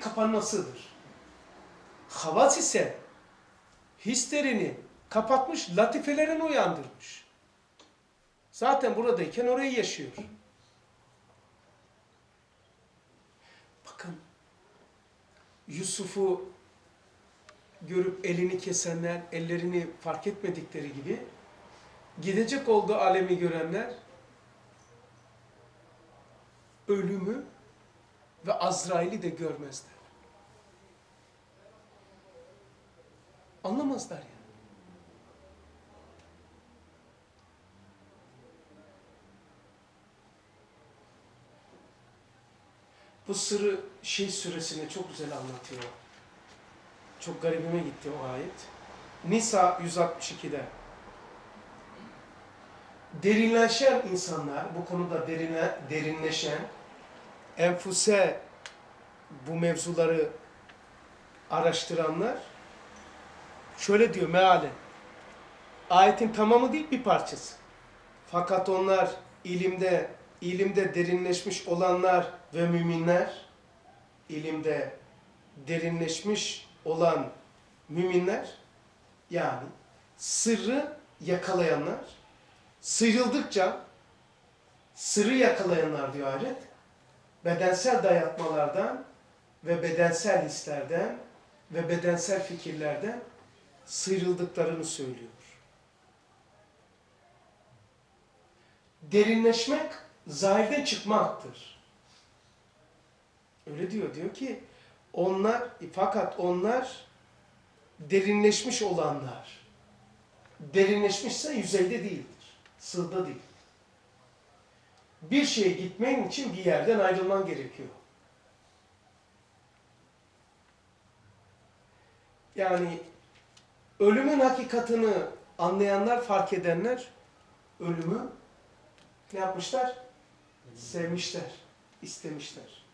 kapanmasıdır. Havas ise hislerini kapatmış, latifelerini uyandırmış. Zaten buradayken orayı yaşıyor. Bakın Yusuf'u görüp elini kesenler, ellerini fark etmedikleri gibi gidecek olduğu alemi görenler ölümü ve Azrail'i de görmezler. Anlamazlar ya. Bu sırrı şey süresinde çok güzel anlatıyor. Çok garibime gitti o ayet. Nisa 162'de. Derinleşen insanlar, bu konuda derine, derinleşen, enfuse bu mevzuları araştıranlar şöyle diyor mealen. Ayetin tamamı değil bir parçası. Fakat onlar ilimde ilimde derinleşmiş olanlar ve müminler ilimde derinleşmiş olan müminler yani sırrı yakalayanlar sıyrıldıkça sırrı yakalayanlar diyor ayet bedensel dayatmalardan ve bedensel hislerden ve bedensel fikirlerden sıyrıldıklarını söylüyor. Derinleşmek zahirden çıkmaktır. Öyle diyor. Diyor ki onlar fakat onlar derinleşmiş olanlar. Derinleşmişse yüzeyde değildir. Sırda değil. Bir şeye gitmen için bir yerden ayrılman gerekiyor. Yani ölümün hakikatini anlayanlar, fark edenler ölümü ne yapmışlar? Sevmişler, istemişler.